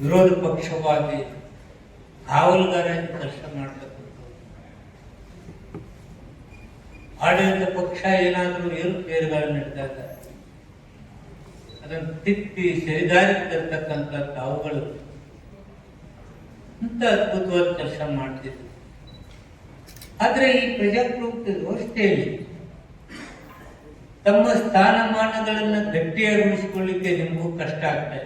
ವಿರೋಧ ಪಕ್ಷವಾಗಿ ಕಾವಲುಗಾರಾಗಿ ಕೆಲಸ ಮಾಡತಕ್ಕಂಥ ಆಡಳಿತ ಪಕ್ಷ ಏನಾದರೂ ಏರುಪೇರುಗಳನ್ನು ನಡೆದಾಗ ಅದನ್ನು ತಿಪ್ಪಿ ಸರಿದಾರಿಗೆ ತರ್ತಕ್ಕಂಥ ತಾವುಗಳು ಇಂಥ ಅದ್ಭುತವಾದ ಕೆಲಸ ಮಾಡ್ತಿದ್ರು. ಆದರೆ ಈ ಪ್ರಜಾಪ್ರಭುತ್ವ ವ್ಯವಸ್ಥೆಯಲ್ಲಿ ತಮ್ಮ ಸ್ಥಾನಮಾನಗಳನ್ನು ಗಟ್ಟಿಯಾಗಿ ಉಳಿಸಿಕೊಳ್ಳಿಕ್ಕೆ ನಿಮಗೂ ಕಷ್ಟ ಆಗ್ತಾ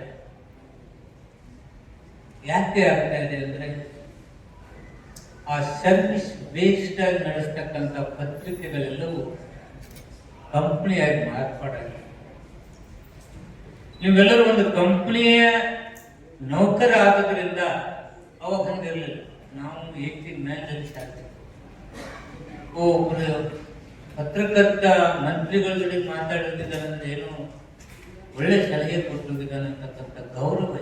ಯಾಕೆ ಆಗ್ತಾ ಇದೆ ಅಂದ್ರೆ ಆ ಸರ್ವಿಸ್ ಬೇಸ್ಡ್ ಆಗಿ ನಡೆಸ್ತಕ್ಕಂಥ ಪತ್ರಿಕೆಗಳೆಲ್ಲವೂ ಕಂಪ್ನಿಯಾಗಿ ಮಾರ್ಪಾಡಾಗಿದೆ. ನೀವೆಲ್ಲರೂ ಒಂದು ಕಂಪ್ನಿಯ ನೌಕರ ಆಗೋದ್ರಿಂದ ಅವಾಗ ಹಂಗಿರಲಿಲ್ಲ ನಾವು ಏಕೆ ಮ್ಯಾನೇಜ್ ಆಗ್ತೀವಿ ಓ ಪತ್ರಕರ್ತ ಮಂತ್ರಿಗಳ ಜೊತೆ ಮಾತಾಡೋದಿದ್ದಾರೆ ಅಂದ್ರೆ ಏನು ಒಳ್ಳೆ ಸಲಹೆ ಕೊಟ್ಟಿದ್ದಾನೆ ಅಂತಕ್ಕಂಥ ಗೌರವ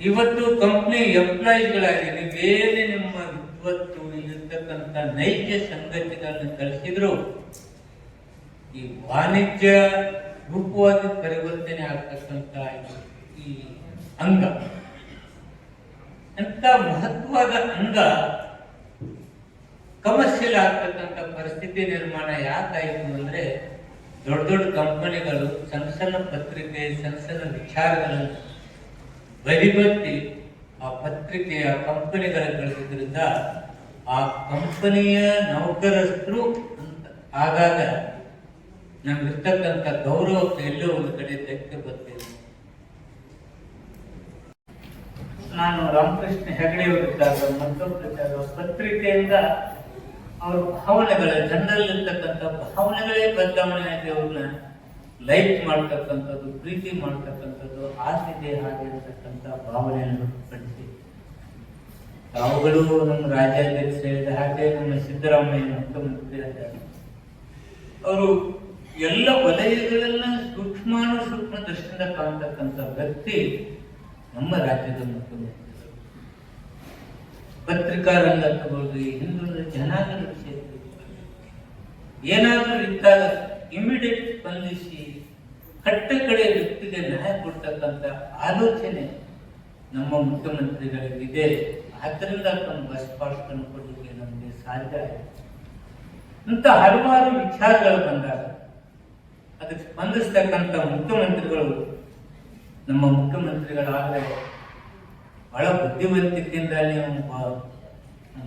ಇವತ್ತು ಕಂಪ್ನಿ ಎಂಪ್ಲಾಯಿಗಳಾಗಿ ನೀವೇನೇ ನಿಮ್ಮ ವಿದ್ವತ್ತು ಇಲ್ಲಿರ್ತಕ್ಕಂಥ ನೈಜ ಸಂಗತಿಗಳನ್ನ ಕಲಿಸಿದ್ರು ಈ ವಾಣಿಜ್ಯ ರೂಪವಾಗಿ ಪರಿವರ್ತನೆ ಆಗ್ತಕ್ಕಂಥ ಈ ಅಂಗ ಅಂತ ಮಹತ್ವದ ಅಂಗ ಕಮರ್ಷಿಯಲ್ ಆಗ್ತಕ್ಕಂಥ ಪರಿಸ್ಥಿತಿ ನಿರ್ಮಾಣ ಯಾಕಾಯಿತು ಅಂದ್ರೆ ದೊಡ್ಡ ದೊಡ್ಡ ಕಂಪನಿಗಳು ಸಣ್ಣ ಸಣ್ಣ ಪತ್ರಿಕೆ, ಸಣ್ಣ ಸಣ್ಣ ವಿಚಾರಗಳನ್ನು ಬರಿಬತ್ತಿ ಆ ಪತ್ರಿಕೆಯ ಕಂಪನಿಗಳ ಗಳಿದ್ರಿಂದ ಆ ಕಂಪನಿಯ ನೌಕರಸ್ಥರು ಆಗಾಗ ನಮ್ಗಿರ್ತಕ್ಕಂಥ ಗೌರವ ಎಲ್ಲೋ ಒಂದು ಕಡೆ ತೆಗೆದು ಬರ್ತೇವೆ ನಾನು ರಾಮಕೃಷ್ಣ ಹೆಗಡೆಯವರಿದ್ದಾಗ ಮತ್ತೊಬ್ಬರಿದ್ದಾಗ ಪತ್ರಿಕೆಯಿಂದ ಅವ್ರ ಭಾವನೆಗಳ, ಜನರಲ್ಲಿರ್ತಕ್ಕಂಥ ಭಾವನೆಗಳೇ ಬದಲಾವಣೆ ಆಗಿ ಅವ್ರನ್ನ ಲೈಕ್ ಮಾಡ್ತಕ್ಕಂಥದ್ದು, ಪ್ರೀತಿ ಮಾಡ್ತಕ್ಕಂಥದ್ದು ಆದ್ಯತೆ ಹಾಗೆ ಇರತಕ್ಕಂಥ ಭಾವನೆಯನ್ನು ಕಟ್ಟಿ ತಾವುಗಳು ನಮ್ಮ ರಾಜ್ಯಾಧ್ಯಕ್ಷ ಹೇಳಿದ ಹಾಗೆ ನಮ್ಮ ಸಿದ್ದರಾಮಯ್ಯ ಮುಖ್ಯಮಂತ್ರಿ ಅವರು ಎಲ್ಲ ವಲಯಗಳನ್ನ ಸೂಕ್ಷ್ಮಾನು ಸೂಕ್ಷ್ಮ ದೃಷ್ಟಿಯಿಂದ ಕಾಣ್ತಕ್ಕಂಥ ವ್ಯಕ್ತಿ ನಮ್ಮ ರಾಜ್ಯದ ಮುಖ್ಯಮಂತ್ರಿ. ಪತ್ರಿಕಾ ರಂಗ ತಗೊಳ್ರಿ ಹಿಂದುಳಿದ ಜನಾಂಗದ ಕ್ಷೇತ್ರ ಏನಾದರೂ ಇದ್ದಾಗ ಇಮಿಡಿಯೇಟ್ ಸ್ಪಂದಿಸಿ ಕಟ್ಟ ಕಡೆ ವ್ಯಕ್ತಿಗೆ ನ್ಯಾಯ ಕೊಡ್ತಕ್ಕಂಥ ಆಲೋಚನೆ ನಮ್ಮ ಮುಖ್ಯಮಂತ್ರಿಗಳಿಗಿದೆ. ಆದ್ದರಿಂದ ತಮ್ಮ ಬಸ್ ಪಾಸ್ ಕೊಡಲಿಕ್ಕೆ ನಮಗೆ ಸಾಧ್ಯ ಆಯಿತು. ಇಂಥ ಹಲವಾರು ವಿಚಾರಗಳು ಬಂದಾಗ, ಅದಕ್ಕೆ ಸ್ಪಂದಿಸ್ತಕ್ಕಂಥ ಮುಖ್ಯಮಂತ್ರಿಗಳು ನಮ್ಮ ಮುಖ್ಯಮಂತ್ರಿಗಳಾದ್ರೆ ಬಹಳ ಬುದ್ಧಿವಂತಿಕೆಯಿಂದ ನೀವು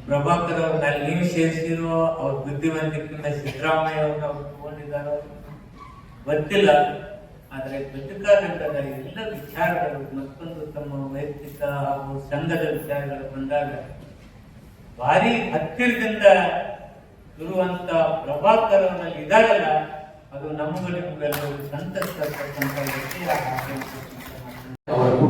ಪ್ರಭಾಕರ್ ಅವ್ರನ್ನ ಅಲ್ಲಿ ನೀವು ಸೇರಿಸಿರೋ ಅವ್ರ ಬುದ್ಧಿವಂತಿಕೆಯಿಂದ ಸಿದ್ದರಾಮಯ್ಯ ಅವ್ರನ್ನ ಅವ್ರು ತಗೊಂಡಿದ್ದಾರೋ ಗೊತ್ತಿಲ್ಲ. ಆದರೆ ಬದುಕಾದಂತಹ ಎಲ್ಲ ವಿಚಾರಗಳು ಮತ್ತೊಂದು ತಮ್ಮ ವೈಯಕ್ತಿಕ ಹಾಗೂ ಸಂಘದ ವಿಚಾರಗಳು ಬಂದಾಗ ಭಾರಿ ಹತ್ತಿರದಿಂದ ಇರುವಂತ ಪ್ರಭಾಕರ್ ಅವರಲ್ಲಿ ಅದು ನಮಗೂ ನಿಮಗೆಲ್ಲರೂ ಸಂತಸ ವಿಷಯ. ಅವರ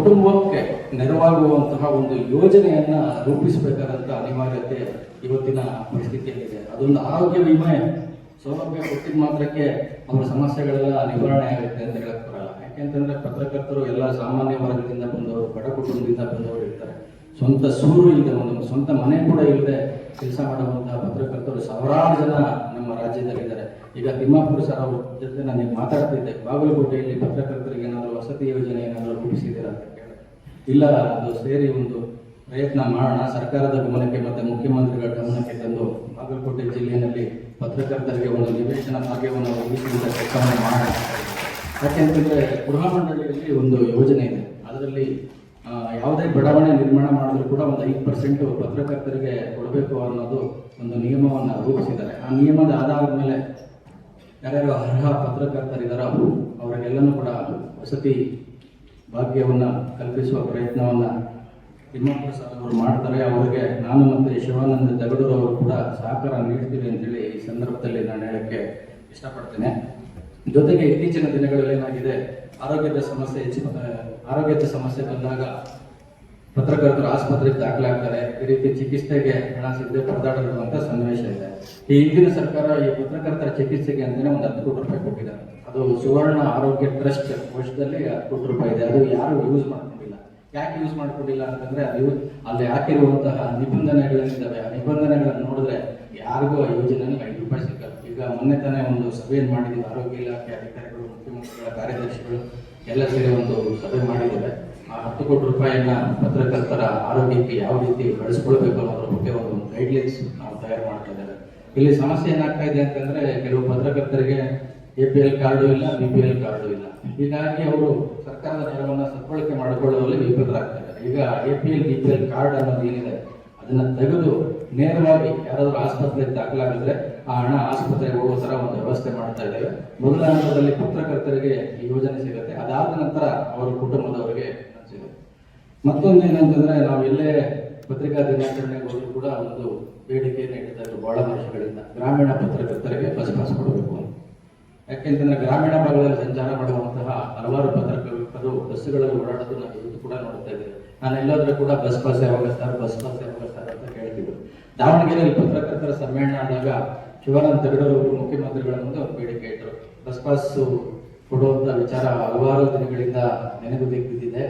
ಕುಟುಂಬಕ್ಕೆ ನೆರವಾಗುವಂತಹ ಒಂದು ಯೋಜನೆಯನ್ನ ರೂಪಿಸಬೇಕಾದಂತ ಅನಿವಾರ್ಯತೆ ಇವತ್ತಿನ ಪರಿಸ್ಥಿತಿಯಲ್ಲಿದೆ. ಅದೊಂದು ಆರೋಗ್ಯ ವಿಮೆ, ಸೌಲಭ್ಯ ಕೊಟ್ಟಿದ ಮಾತ್ರಕ್ಕೆ ಅವರ ಸಮಸ್ಯೆಗಳೆಲ್ಲ ನಿವಾರಣೆ ಆಗುತ್ತೆ ಅಂತ ಹೇಳಕ್ ಬರಲ್ಲ. ಯಾಕೆಂತಂದ್ರೆ ಪತ್ರಕರ್ತರು ಎಲ್ಲ ಸಾಮಾನ್ಯ ವರ್ಗದಿಂದ ಬಂದವರು, ಬಡ ಕುಟುಂಬದಿಂದ ಬಂದವರು ಇರ್ತಾರೆ. ಸ್ವಂತ ಸೂರು ಇಲ್ಲದೆ, ಒಂದು ಸ್ವಂತ ಮನೆ ಕೂಡ ಇಲ್ಲದೆ ಕೆಲಸ ಮಾಡುವಂತಹ ಪತ್ರಕರ್ತರು ಸಾವಿರಾರು ಜನ ನಮ್ಮ ರಾಜ್ಯದಲ್ಲಿದ್ದಾರೆ ಈಗ ತಿಮ್ಮಾಪುರ ಸರ್ ಅವ್ರ ಜೊತೆ ನಾನು ಮಾತಾಡ್ತಿದ್ದೆ. ಬಾಗಲಕೋಟೆಯಲ್ಲಿ ಪತ್ರಕರ್ತರಿಗೆ ಏನಾದರೂ ವಸತಿ ಯೋಜನೆ ಏನಾದರೂ ರೂಪಿಸಿದ್ದೀರಾ ಅಂತ ಇಲ್ಲ, ಅದು ಸೇರಿ ಒಂದು ಪ್ರಯತ್ನ ಮಾಡೋಣ. ಸರ್ಕಾರದ ಗಮನಕ್ಕೆ ಮತ್ತೆ ಮುಖ್ಯಮಂತ್ರಿಗಳ ಗಮನಕ್ಕೆ ತಂದು ಬಾಗಲಕೋಟೆ ಜಿಲ್ಲೆಯಲ್ಲಿ ಪತ್ರಕರ್ತರಿಗೆ ಒಂದು ನಿವೇಶನ ಭಾಗ್ಯವನ್ನು ಒದಗಿಸುವಂತ ಕೆಲಸವನ್ನು ಮಾಡೋಣ. ಯಾಕೆಂತಂದ್ರೆ ಗೃಹ ಮಂಡಳಿಯಲ್ಲಿ ಒಂದು ಯೋಜನೆ ಇದೆ. ಅದರಲ್ಲಿ ಯಾವುದೇ ಬಡಾವಣೆ ನಿರ್ಮಾಣ ಮಾಡಿದ್ರು ಕೂಡ ಒಂದು ಐದು ಪರ್ಸೆಂಟ್ ಪತ್ರಕರ್ತರಿಗೆ ಕೊಡಬೇಕು ಅನ್ನೋದು ಒಂದು ನಿಯಮವನ್ನು ರೂಪಿಸಿದ್ದಾರೆ. ಆ ನಿಯಮದ ಆಧಾರದ ಮೇಲೆ ಯಾರ್ಯಾರು ಅರ್ಹ ಪತ್ರಕರ್ತರಿದ್ದಾರೋ ಅವರಿಗೆಲ್ಲನೂ ಕೂಡ ವಸತಿ ಭಾಗ್ಯವನ್ನು ಕಲ್ಪಿಸುವ ಪ್ರಯತ್ನವನ್ನು ತಿಮ್ಮಪ್ಪ ಸಹ ಅವರು ಮಾಡ್ತಾರೆ, ಅವರಿಗೆ ನಾನು ಮತ್ತು ಶಿವಾನಂದ ಅವರು ಕೂಡ ಸಹಕಾರ ನೀಡ್ತೀವಿ ಅಂತೇಳಿ ಈ ಸಂದರ್ಭದಲ್ಲಿ ನಾನು ಹೇಳಕ್ಕೆ ಇಷ್ಟಪಡ್ತೇನೆ. ಜೊತೆಗೆ ಇತ್ತೀಚಿನ ದಿನಗಳಲ್ಲಿ ಏನಾಗಿದೆ, ಆರೋಗ್ಯದ ಸಮಸ್ಯೆ ಹೆಚ್ಚು ಆರೋಗ್ಯದ ಸಮಸ್ಯೆ ಬಂದಾಗ ಪತ್ರಕರ್ತರು ಆಸ್ಪತ್ರೆಗೆ ದಾಖಲಾಗ್ತಾರೆ. ಈ ರೀತಿ ಚಿಕಿತ್ಸೆಗೆ ಹಣ ಸಿಗದೆ ಪರದಾಡಿರುವಂತಹ ಸನ್ನಿವೇಶ ಇದೆ. ಈ ಹಿಂದಿನ ಸರ್ಕಾರ ಈ ಪತ್ರಕರ್ತರ ಚಿಕಿತ್ಸೆಗೆ ಅಂತಲೇ ಒಂದು ಹತ್ತು ಕೋಟಿ ರೂಪಾಯಿ ಕೊಟ್ಟಿದ್ದಾರೆ. ಅದು ಸುವರ್ಣ ಆರೋಗ್ಯ ಟ್ರಸ್ಟ್ ವರ್ಷದಲ್ಲಿ ಕೋಟಿ ರೂಪಾಯಿ ಇದೆ. ಅದು ಯಾರು ಯೂಸ್ ಮಾಡ್ಕೊಂಡಿಲ್ಲ. ಯಾಕೆ ಯೂಸ್ ಮಾಡ್ಕೊಂಡಿಲ್ಲ ಅಂತಂದ್ರೆ ಅದು ಅಲ್ಲಿ ಹಾಕಿರುವಂತಹ ನಿಬಂಧನೆಗಳೇನಿದ್ದಾವೆ ಆ ನಿಬಂಧನೆಗಳನ್ನು ನೋಡಿದ್ರೆ ಯಾರಿಗೂ ಆ ಯೋಜನೆಗೆ ಐದು ರೂಪಾಯಿ ಸಿಕ್ಕಲ್ಲ ಈಗ ಮೊನ್ನೆ ತಾನೇ ಒಂದು ಸಭೆಯನ್ನು ಮಾಡಿದ್ದೀವಿ ಆರೋಗ್ಯ ಇಲಾಖೆ ಅಧಿಕಾರಿಗಳು, ಮುಖ್ಯಮಂತ್ರಿಗಳ, ಕಾರ್ಯದರ್ಶಿಗಳು ಎಲ್ಲ ಸೇರಿ ಒಂದು ಸಭೆ ಮಾಡಿದ್ದಾರೆ. ಆ ಹತ್ತು ಕೋಟಿ ರೂಪಾಯಿಯನ್ನ ಪತ್ರಕರ್ತರ ಆರೋಗ್ಯಕ್ಕೆ ಯಾವ ರೀತಿ ಬಳಸ್ಕೊಳ್ಬೇಕು ಅನ್ನೋದ್ರ ಬಗ್ಗೆ ಒಂದು ಗೈಡ್ಲೈನ್ಸ್ ನಾವು ತಯಾರು ಮಾಡ್ತಾ ಇದ್ದಾರೆ. ಇಲ್ಲಿ ಸಮಸ್ಯೆ ಏನಾಗ್ತಾ ಇದೆ ಅಂತಂದ್ರೆ, ಕೆಲವು ಪತ್ರಕರ್ತರಿಗೆ ಎ ಪಿ ಎಲ್ ಕಾರ್ಡು ಇಲ್ಲ ಬಿ ಪಿ ಎಲ್ ಕಾರ್ಡು ಇಲ್ಲ. ಹೀಗಾಗಿ ಅವರು ಸರ್ಕಾರದ ನೆರವನ್ನ ಸದ್ಬಳಕೆ ಮಾಡಿಕೊಳ್ಳುವಲ್ಲಿ ವಿಫಲರಾಗ್ತಾರೆ ಈಗ A P L B P L card ಅನ್ನೋದು ಏನಿದೆ, ಅದನ್ನ ತೆಗೆದು ನೇರವಾಗಿ ಯಾರಾದರೂ ಆಸ್ಪತ್ರೆಗೆ ದಾಖಲಾಗಿದ್ರೆ ಆ ಹಣ ಆಸ್ಪತ್ರೆಗೆ ಹೋಗೋ ತರ ಒಂದು ವ್ಯವಸ್ಥೆ ಮಾಡ್ತಾ ಇದ್ದೇವೆ ಮೊದಲ ಹಂತದಲ್ಲಿ ಪತ್ರಕರ್ತರಿಗೆ ಈ ಯೋಜನೆ ಸಿಗುತ್ತೆ. ಅದಾದ ನಂತರ ಅವರ ಕುಟುಂಬದವರಿಗೆ ಸಿಗುತ್ತೆ. ಮತ್ತೊಂದು ಏನಂತಂದ್ರೆ, ನಾವು ಎಲ್ಲೇ ಪತ್ರಿಕಾ ದಿನಾಚರಣೆಗೆ ಹೋದ್ರು ಕೂಡ ಒಂದು ಬೇಡಿಕೆಯನ್ನು ಇಡ್ತಾ ಇದ್ರು ಬಹಳ ವರ್ಷಗಳಿಂದ. ಗ್ರಾಮೀಣ ಪತ್ರಕರ್ತರಿಗೆ ಬಸ್ ಪಾಸ್ ಕೊಡಬೇಕು ಅಂತ. ಯಾಕೆಂತಂದ್ರೆ ಗ್ರಾಮೀಣ ಭಾಗದಲ್ಲಿ ಸಂಚಾರ ಮಾಡುವಂತಹ ಹಲವಾರು ಪತ್ರಕರ್ತರು ಬಸ್ಸುಗಳಲ್ಲಿ ಓಡಾಡೋದು ನಾನು ಇವತ್ತು ಕೂಡ ನೋಡ್ತಾ ಇದ್ದೇವೆ. ನಾನು ಎಲ್ಲಾದ್ರೂ ಕೂಡ ಬಸ್ ಪಾಸ್ ಯಾವಾಗ ಸರ್ ಬಸ್ ಪಾಸ್ ಯಾವಾಗ ಸರ್ ಅಂತ ಕೇಳ್ತಿದ್ರು ದಾವಣಗೆರೆಯಲ್ಲಿ ಪತ್ರಕರ್ತರ ಸಮ್ಮೇಳನ ಆದಾಗ ಶಿವಾನಂದ ತಗಡೂರು ಅವರು ಮುಖ್ಯಮಂತ್ರಿಗಳ ಮುಂದೆ ಒಂದು ಬೇಡಿಕೆ ಇಟ್ಟರು. ಬಸ್ ಪಾಸ್ ಕೊಡುವಂತ ವಿಚಾರ ಹಲವಾರು ದಿನಗಳಿಂದ ನೆನೆಗುದಿಗೆ ಬಿದ್ದಿದೆ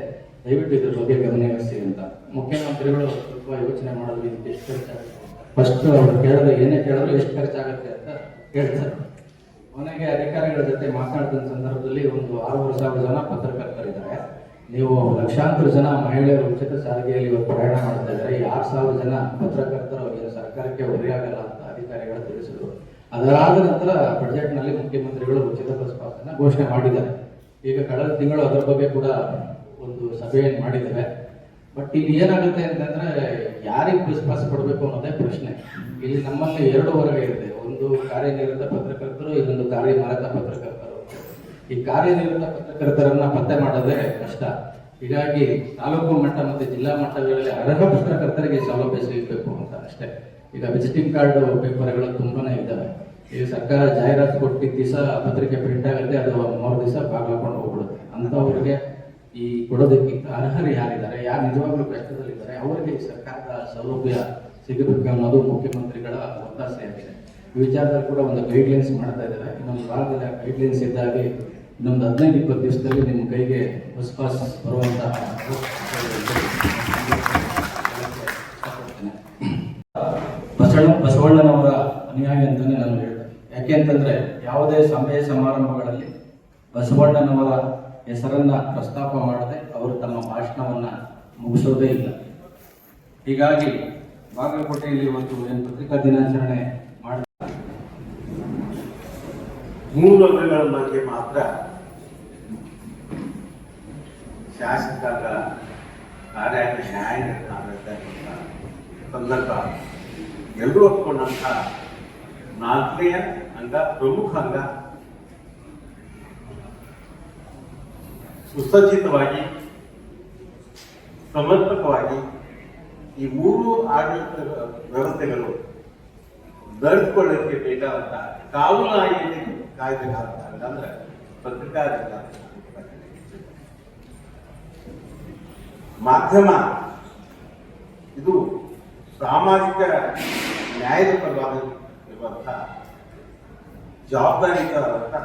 ದಯವಿಟ್ಟು ಇದ್ರ ಬಗ್ಗೆ ಗಮನ ಹರಿಸಿ ಅಂತ. ಮುಖ್ಯಮಂತ್ರಿಗಳು ಸ್ವಲ್ಪ ಯೋಚನೆ ಮಾಡೋದು ಇದಕ್ಕೆ ಎಷ್ಟು ಖರ್ಚಾಗುತ್ತೆ ಫಸ್ಟ್ ಅವರು ಕೇಳಿದ್ರೆ ಏನೇ ಕೇಳಿದ್ರು ಎಷ್ಟು ಖರ್ಚಾಗುತ್ತೆ ಅಂತ ಹೇಳ್ತಾರೆ ಕೊನೆಗೆ ಅಧಿಕಾರಿಗಳ ಜೊತೆ ಮಾತನಾಡಿದ ಸಂದರ್ಭದಲ್ಲಿ ಒಂದು ಆರೂವರೆ ಸಾವಿರ ಜನ ಪತ್ರಕರ್ತರಿದ್ದಾರೆ ನೀವು ಲಕ್ಷಾಂತರ ಜನ ಮಹಿಳೆಯರು ಉಚಿತ ಸಾರಿಗೆಯಲ್ಲಿ ಇವತ್ತು ಪ್ರಯಾಣ ಮಾಡ್ತಾ ಇದ್ದಾರೆ. ಈ ಆರು ಸಾವಿರ ಜನ ಪತ್ರಕರ್ತರು ಸರ್ಕಾರಕ್ಕೆ ಹೊರೆಯಾಗಲ್ಲ ಅಂತ ಅಧಿಕಾರಿಗಳು ತಿಳಿಸಿದರು. ಅದರಾದ ನಂತರ ಬಜೆಟ್ನಲ್ಲಿ ಮುಖ್ಯಮಂತ್ರಿಗಳು ಉಚಿತ ಬಸ್ ಪಾಸ್ ಅನ್ನ ಘೋಷಣೆ ಮಾಡಿದ್ದಾರೆ. ಈಗ ಕಳೆದ ತಿಂಗಳು ಅದರ ಬಗ್ಗೆ ಕೂಡ ಒಂದು ಸಭೆಯನ್ನು ಮಾಡಿದ್ದಾರೆ. ಬಟ್ ಇಲ್ಲಿ ಏನಾಗುತ್ತೆ ಅಂತಂದ್ರೆ ಯಾರಿಗೆ ಬಸ್ ಪಾಸ್ ಕೊಡಬೇಕು ಅನ್ನೋದೇ ಪ್ರಶ್ನೆ. ಇಲ್ಲಿ ನಮ್ಮಲ್ಲಿ ಎರಡು ವರ್ಗ ಇರುತ್ತೆ ಒಂದು ಕಾರ್ಯನಿರತ ಪತ್ರಕರ್ತರು ಕಾರ್ಯ ಮಾರಕ ಪತ್ರಕರ್ತರು. ಈ ಕಾರ್ಯನಿರತ ಪತ್ರಕರ್ತರನ್ನ ಪತ್ತೆ ಮಾಡೋದೇ ಕಷ್ಟ. ಹೀಗಾಗಿ ತಾಲೂಕು ಮಟ್ಟ ಮತ್ತೆ ಜಿಲ್ಲಾ ಮಟ್ಟಗಳಲ್ಲಿ ಅರ್ಹ ಪತ್ರಕರ್ತರಿಗೆ ಸೌಲಭ್ಯ ಸಿಗಬೇಕು ಅಂತ ಅಷ್ಟೇ. ಈಗ ವಿಸಿಟಿಂಗ್ ಕಾರ್ಡ್ ಪೇಪರ್ಗಳು ತುಂಬಾನೇ ಇದ್ದಾವೆ ಈಗ ಸರ್ಕಾರ ಜಾಹೀರಾತು ಕೊಟ್ಟಿದ್ದ ದಿವಸ ಪತ್ರಿಕೆ ಪ್ರಿಂಟ್ ಆಗುತ್ತೆ, ಅದು ಮೂರು ದಿವಸ ಬಾಗ್ಲಾಕೊಂಡು ಹೋಗ್ಬಿಡುತ್ತೆ. ಅಂಥವ್ರಿಗೆ ಈ ಕೊಡೋದಕ್ಕಿಂತ ಅರ್ಹರು ಯಾರಿದ್ದಾರೆ, ಯಾರು ನಿಜವಾಗ್ಲೂ ಕಷ್ಟದಲ್ಲಿದ್ದಾರೆ, ಅವರಿಗೆ ಸರ್ಕಾರದ ಸೌಲಭ್ಯ ಸಿಗಬೇಕು ಅನ್ನೋದು ಮುಖ್ಯಮಂತ್ರಿಗಳ ಒತ್ತಾಸೆಯಾಗಿದೆ. ವಿಚಾರದಲ್ಲಿ ಕೂಡ ಒಂದು ಗೈಡ್ಲೈನ್ಸ್ ಮಾಡ್ತಾ ಇದ್ದಾರೆ. ಇನ್ನೊಂದು ವಾರದಲ್ಲಿ ಗೈಡ್ಲೈನ್ಸ್ ಇದ್ದಾಗಿ ಇನ್ನೊಂದು ಹದಿನೈದು, ಇಪ್ಪತ್ತು ದಿವಸದಲ್ಲಿ ನಿಮ್ಮ ಕೈಗೆ ಬಸ್ ಪಾಸ್ ಬರುವಂತಹ ಬಸವಣ್ಣ, ಬಸವಣ್ಣನವರ ಅನುಯಾಯಿ ಅಂತಾನೆ ನಾನು ಹೇಳ್ತೇನೆ ಯಾಕೆ ಅಂತಂದ್ರೆ ಯಾವುದೇ ಸಭೆ ಸಮಾರಂಭಗಳಲ್ಲಿ ಬಸವಣ್ಣನವರ ಹೆಸರನ್ನ ಪ್ರಸ್ತಾಪ ಮಾಡದೆ ಅವರು ತಮ್ಮ ಭಾಷಣವನ್ನ ಮುಗಿಸೋದೇ ಇಲ್ಲ. ಹೀಗಾಗಿ ಬಾಗಲಕೋಟೆಯಲ್ಲಿ ಇವತ್ತು ಏನು ಪತ್ರಿಕಾ ದಿನಾಚರಣೆ ಮೂಲಗಳ ಬಗ್ಗೆ ಮಾತ್ರ ಶಾಸಕರ ನ್ಯಾಯಾಂಗ ಆಡಳಿತ ಸಂದರ್ಭ. ಎಲ್ಲರೂ ಒಪ್ಪಿಕೊಂಡಂತಹ ನಾಲ್ಕನೆಯ ಅಂಗ, ಪ್ರಮುಖ ಅಂಗ. ಸುಸಜ್ಜಿತವಾಗಿ, ಸಮರ್ಪಕವಾಗಿ ಈ ಮೂರು ಆಡಳಿತ ವ್ಯವಸ್ಥೆಗಳು ನಡೆದುಕೊಳ್ಳಕ್ಕೆ ಬೇಕಾದಂತ ಕಾನೂನಾಗಿ ಕಾಯ್ಬೇಕಾದಂತ ಅಂದ್ರೆ ಪತ್ರಿಕಾ ಮಾಧ್ಯಮ ಇದು ಸಾಮಾಜಿಕ ನ್ಯಾಯದ ಪರವಾಗಿ ಇರುವಂತಹ ಜವಾಬ್ದಾರಿಯುತವಾದಂಥ